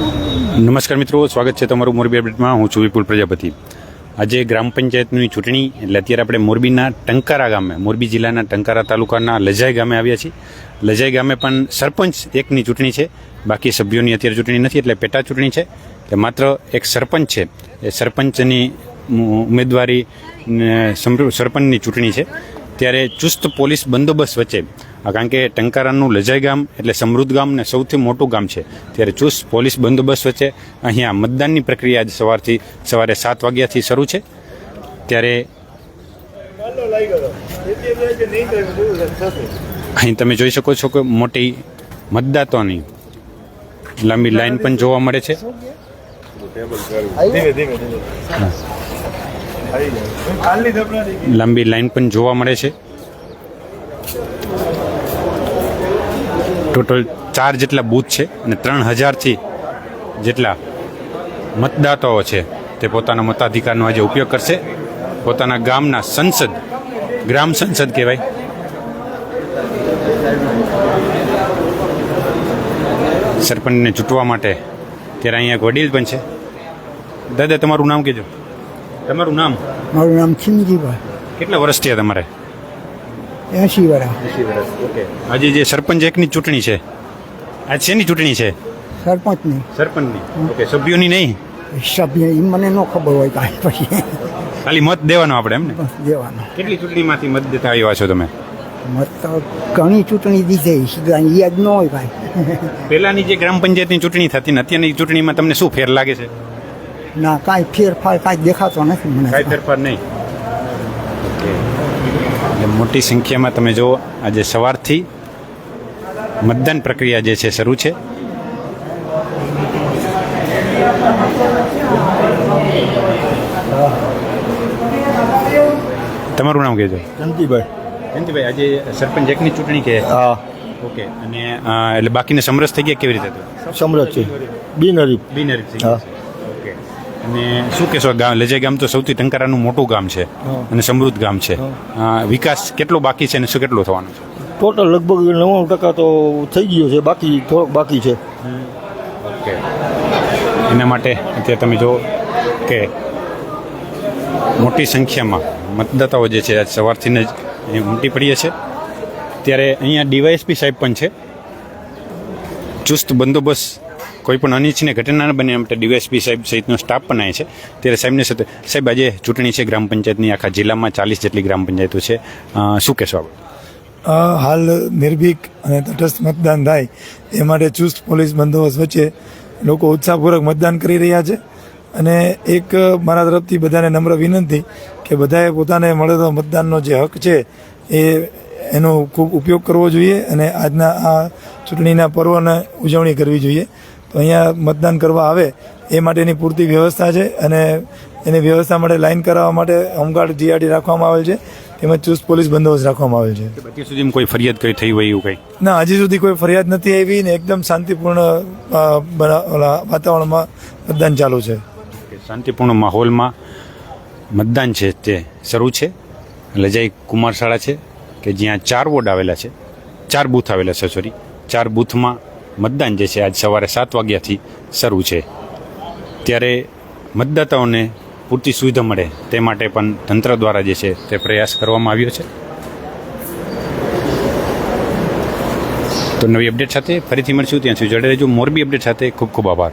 નમસ્કાર મિત્રો, સ્વાગત છે તમારું મોરબી અપડેટમાં. હું છું વિપુલ પ્રજાપતિ. આજે ગ્રામ પંચાયતની ચૂંટણી, એટલે અત્યારે આપણે મોરબીના ટંકારા ગામે, મોરબી જિલ્લાના ટંકારા તાલુકાના લજાઈ ગામે આવ્યા છીએ. લજાઈ ગામે પણ સરપંચ એકની ચૂંટણી છે. બાકી સભ્યોની અત્યારે ચૂંટણી નથી, એટલે પેટા ચૂંટણી છે. એટલે માત્ર એક સરપંચ છે. એ સરપંચની ઉમેદવારી સરપંચની ચૂંટણી છે. ત્યારે ચુસ્ત પોલીસ બંદોબસ્ત વચ્ચે કારણ કે ટંકારાનું લજાઈ ગામ એટલે સમૃદ્ધ ગામ ને સૌથી મોટું ગામ છે. ત્યારે ચુસ્ત પોલીસ બંદોબસ્ત વચ્ચે અહીંયા મતદાનની પ્રક્રિયા આજ સવારથી સવારે સાત વાગ્યાથી શરૂ છે. ત્યારે અહીં તમે જોઈ શકો છો કે મોટી મતદાતાઓની લાંબી લાઈન પણ જોવા મળે છે. લાંબી લાઈન પણ જોવા મળે છે. ટોટલ ચાર જેટલા બૂથ છે અને ત્રણ હજારથી જેટલા મતદાતાઓ છે તે પોતાના મતાધિકારનો આજે ઉપયોગ કરશે. પોતાના ગામના સંસદ ગ્રામ સંસદ કહેવાય. સરપંચને ચૂંટવા માટે ત્યારે અહીંયા એક વડીલ પણ છે. દાદા તમારું નામ કહેજો. તમારું નામ? મારું નામ ચિંદગીભાઈ કેટલા વર્ષ થયા તમારે? એંશી વર્ષ ઓકે. આજે જે સરપંચ એકની ચૂંટણી છે આજ શેની ચૂંટણી છે? સરપંચની. સરપંચની. ઓકે સભ્યોની નહીં? સભ્ય એ મને ન ખબર હોય કાંઈ પછી. ખાલી મત દેવાનો આપણે એમ ને? દેવાનો. કેટલી ચૂંટણીમાંથી મત દેતા આવ્યા છો તમે? મત તો ઘણી ચૂંટણી દીધી સીધા યાદ ન હોય ભાઈ પહેલાની જે ગ્રામ પંચાયતની ચૂંટણી થતી ને અત્યારની ચૂંટણીમાં તમને શું ફેર લાગે છે? ના કાંઈ ફેરફાર કાંઈ દેખાતો નથી મને. કાંઈ ફેરફાર નહીં? મોટી સંખ્યામાં તમે જુઓ આજે સવારથી મતદાન પ્રક્રિયા જે છે શરૂ છે. તમારું નામ કહેજો. જયંતિભાઈ. જયંતિભાઈ આજે સરપંચ એકની ચૂંટણી કે? હા. ઓકે અને એટલે બાકીને સમરસ થઈ ગયા કેવી રીતે? સમરસ છે. બિનહરીફ. બિનરી થઈ. અને શું કહેશો ગામ? લજાઈ ગામ તો સૌથી ટંકારાનું મોટું ગામ છે અને સમૃદ્ધ ગામ છે. વિકાસ કેટલો બાકી છે અને શું કેટલો થવાનો છે? ટોટલ લગભગ નવ્વાણું ટકા તો થઈ ગયો છે બાકી થોડોક બાકી છે. ઓકે. એના માટે અત્યારે તમે જો કે મોટી સંખ્યામાં મતદાતાઓ જે છે આજ સવારથી જ ઉમટી પડીએ છે. ત્યારે અહીંયા ડીવાયએસપી સાહેબ પણ છે. ચુસ્ત બંદોબસ્ત કોઈ પણ અનિચ્છનીય ઘટના ન બને માટે ડીવાયસપી સાહેબ સહિતનો સ્ટાફ પણ આવે છે. ત્યારે સાહેબની સાથે સાહેબ, આજે ચૂંટણી છે ગ્રામ પંચાયતની, આખા જિલ્લામાં ચાલીસ જેટલી ગ્રામ પંચાયતો છે. શું કહેશો આપણે હાલ નિર્ભીક અને તટસ્થ મતદાન થાય એ માટે ચુસ્ત પોલીસ બંદોબસ્ત વચ્ચે લોકો ઉત્સાહપૂર્વક મતદાન કરી રહ્યા છે. અને એક મારા તરફથી બધાને નમ્ર વિનંતી કે બધાએ પોતાને મળેલો મતદાનનો જે હક છે એ એનો ખૂબ ઉપયોગ કરવો જોઈએ અને આજના આ ચૂંટણીના પર્વને ઉજવણી કરવી જોઈએ. તો અહીંયા મતદાન કરવા આવે એ માટેની પૂરતી વ્યવસ્થા છે અને એની વ્યવસ્થા માટે લાઇન કરાવવા માટે હોમગાર્ડ જીઆરડી રાખવામાં આવેલ છે તેમજ ચુસ્ત પોલીસ બંદોબસ્ત રાખવામાં આવેલ છે. અત્યાર સુધીમાં કોઈ ફરિયાદ કઈ થઈ હોય એવું કંઈ? ના હજી સુધી કોઈ ફરિયાદ નથી આવી ને એકદમ શાંતિપૂર્ણ વાતાવરણમાં મતદાન ચાલુ છે. શાંતિપૂર્ણ માહોલમાં મતદાન છે તે શરૂ છે. લજાઈ કુમાર શાળા છે કે જ્યાં ચાર વોર્ડ આવેલા છે. ચાર બૂથ આવેલા છે સોરી ચાર બૂથમાં મતદાન જે છે, આજ સવારે સાત વાગ્યાથી શરૂ છે. ત્યારે મતદાતાઓને પૂરતી સુવિધા મળે તે માટે પણ તંત્ર દ્વારા જે છે, તે પ્રયાસ કરવામાં આવ્યો છે. તો નવી અપડેટ સાથે ફરીથી મળશું. ત્યાં સુધી જોડે રહેજો. મોરબી અપડેટ સાથે ખૂબ ખૂબ આભાર.